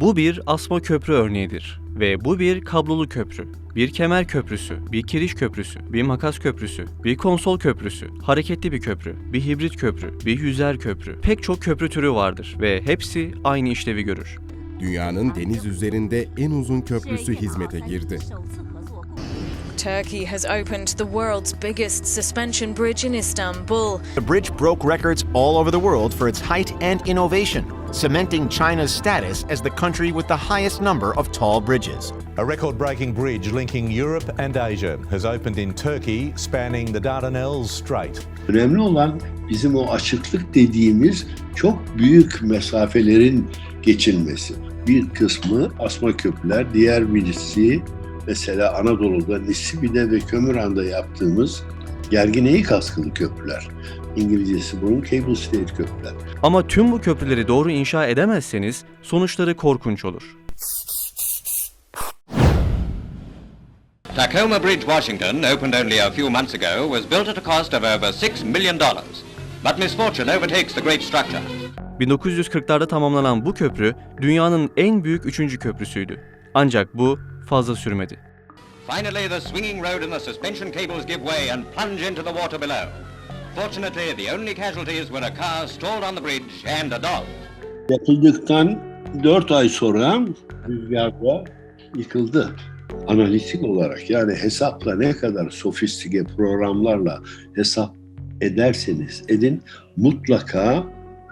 Bu bir asma köprü örneğidir ve bu bir kablolu köprü. Bir kemer köprüsü, bir kiriş köprüsü, bir makas köprüsü, bir konsol köprüsü, hareketli bir köprü, bir hibrit köprü, bir yüzer köprü. Pek çok köprü türü vardır ve hepsi aynı işlevi görür. Dünyanın deniz üzerinde en uzun köprüsü hizmete girdi. Turkey has opened the world's biggest suspension bridge in Istanbul. The bridge broke records all over the world for its height and innovation, cementing China's status as the country with the highest number of tall bridges. A record breaking bridge linking Europe and Asia has opened in Turkey, spanning the Dardanelles Strait. Önemli olan bizim o açıklık dediğimiz çok büyük mesafelerin geçilmesi. Bir kısmı asma köprüler, diğer birisi mesela Anadolu'da Nisibi'de ve Kömüran'da yaptığımız gergineyi kaskılı köprüler. İngilizcesi bunun cable stayed köprüler. Ama tüm bu köprüleri doğru inşa edemezseniz sonuçları korkunç olur. Tacoma Bridge, Washington, opened only a few months ago, was built at a cost of over $6 million. But misfortune overtakes the great structure. 1940'larda tamamlanan bu köprü dünyanın en büyük üçüncü köprüsüydü. Ancak bu fazla sürmedi. Finally, the swinging road and the suspension cables give way and plunge into the water below. Fortunately, the only casualties were a car stalled on the bridge and a dog. Yapıldıktan 4 ay sonra rüzgarda yıkıldı. Analitik olarak yani hesapla ne kadar sofistike programlarla hesap ederseniz edin mutlaka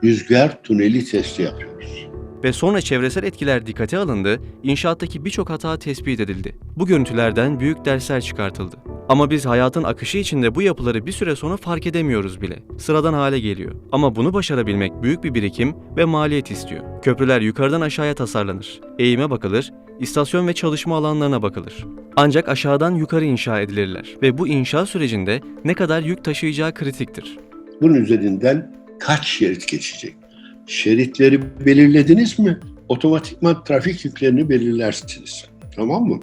rüzgar tüneli testi yapıyoruz. Ve sonra çevresel etkiler dikkate alındı, inşaattaki birçok hata tespit edildi. Bu görüntülerden büyük dersler çıkartıldı. Ama biz hayatın akışı içinde bu yapıları bir süre sonra fark edemiyoruz bile. Sıradan hale geliyor. Ama bunu başarabilmek büyük bir birikim ve maliyet istiyor. Köprüler yukarıdan aşağıya tasarlanır. Eğime bakılır, istasyon ve çalışma alanlarına bakılır. Ancak aşağıdan yukarı inşa edilirler ve bu inşa sürecinde ne kadar yük taşıyacağı kritiktir. Bunun üzerinden kaç şerit geçecek? Şeritleri belirlediniz mi? Otomatikman trafik yüklerini belirlersiniz. Tamam mı?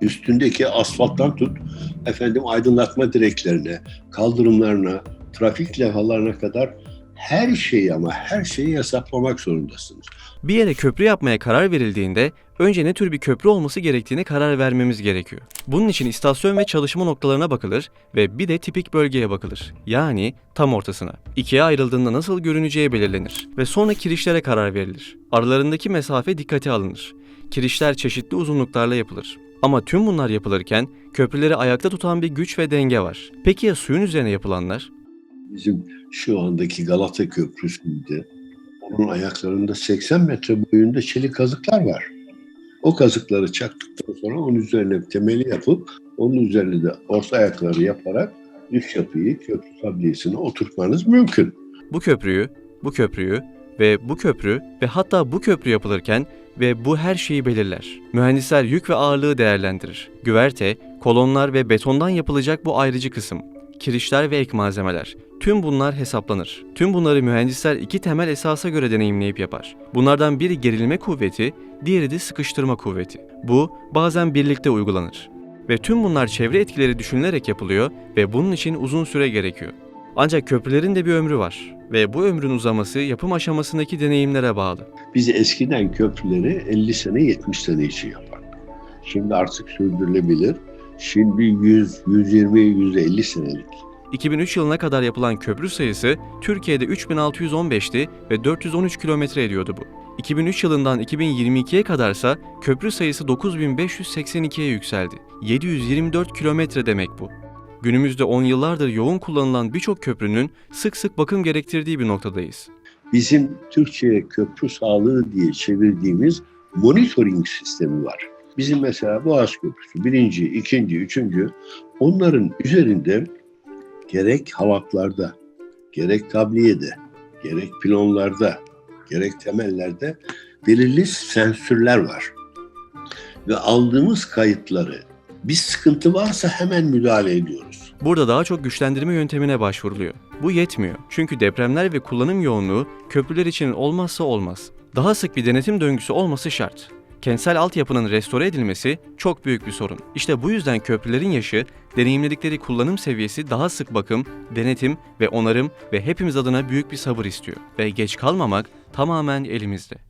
Üstündeki asfalttan tut, efendim aydınlatma direklerine, kaldırımlarına, trafik levhalarına kadar her şeyi ama her şeyi hesaplamak zorundasınız. Bir yere köprü yapmaya karar verildiğinde önce ne tür bir köprü olması gerektiğine karar vermemiz gerekiyor. Bunun için istasyon ve çalışma noktalarına bakılır ve bir de tipik bölgeye bakılır. Yani tam ortasına. İkiye ayrıldığında nasıl görüneceği belirlenir ve sonra kirişlere karar verilir. Aralarındaki mesafe dikkate alınır. Kirişler çeşitli uzunluklarla yapılır. Ama tüm bunlar yapılırken köprüleri ayakta tutan bir güç ve denge var. Peki ya suyun üzerine yapılanlar? Bizim şu andaki Galata Köprüsü'nde onun ayaklarında 80 metre boyunda çelik kazıklar var. O kazıkları çaktıktan sonra onun üzerine temeli yapıp onun üzerine de orta ayakları yaparak üst yapıyı köprü tabliyesine oturtmanız mümkün. bu köprüyü, bu köprüyü ve bu köprü ve hatta bu köprü yapılırken ve bu her şeyi belirler. Mühendisler yük ve ağırlığı değerlendirir. Güverte, kolonlar ve betondan yapılacak bu ayrıcı kısım. Kirişler ve ek malzemeler. Tüm bunlar hesaplanır. Tüm bunları mühendisler iki temel esasa göre deneyimleyip yapar. Bunlardan biri gerilme kuvveti, diğeri de sıkıştırma kuvveti. Bu bazen birlikte uygulanır. Ve tüm bunlar çevre etkileri düşünülerek yapılıyor ve bunun için uzun süre gerekiyor. Ancak köprülerin de bir ömrü var ve bu ömrün uzaması yapım aşamasındaki deneyimlere bağlı. Biz eskiden köprüleri 50 sene 70 sene için yapardık. Şimdi artık sürdürülebilir. Şimdi 100, 120, 150 senelik. 2003 yılına kadar yapılan köprü sayısı Türkiye'de 3615'ti ve 413 kilometre ediyordu bu. 2003 yılından 2022'ye kadarsa köprü sayısı 9582'ye yükseldi. 724 kilometre demek bu. Günümüzde 10 yıllardır yoğun kullanılan birçok köprünün sık sık bakım gerektirdiği bir noktadayız. Bizim Türkçe'ye köprü sağlığı diye çevirdiğimiz monitoring sistemi var. Bizim mesela Boğaz Köprüsü birinci, ikinci, üçüncü onların üzerinde gerek halatlarda, gerek tabliyede, gerek pilonlarda, gerek temellerde belirli sensörler var. Ve aldığımız kayıtları bir sıkıntı varsa hemen müdahale ediyoruz. Burada daha çok güçlendirme yöntemine başvuruluyor. Bu yetmiyor. Çünkü depremler ve kullanım yoğunluğu köprüler için olmazsa olmaz. Daha sık bir denetim döngüsü olması şart. Kentsel altyapının restore edilmesi çok büyük bir sorun. İşte bu yüzden köprülerin yaşı, deneyimledikleri kullanım seviyesi daha sık bakım, denetim ve onarım ve hepimiz adına büyük bir sabır istiyor. Ve geç kalmamak tamamen elimizde.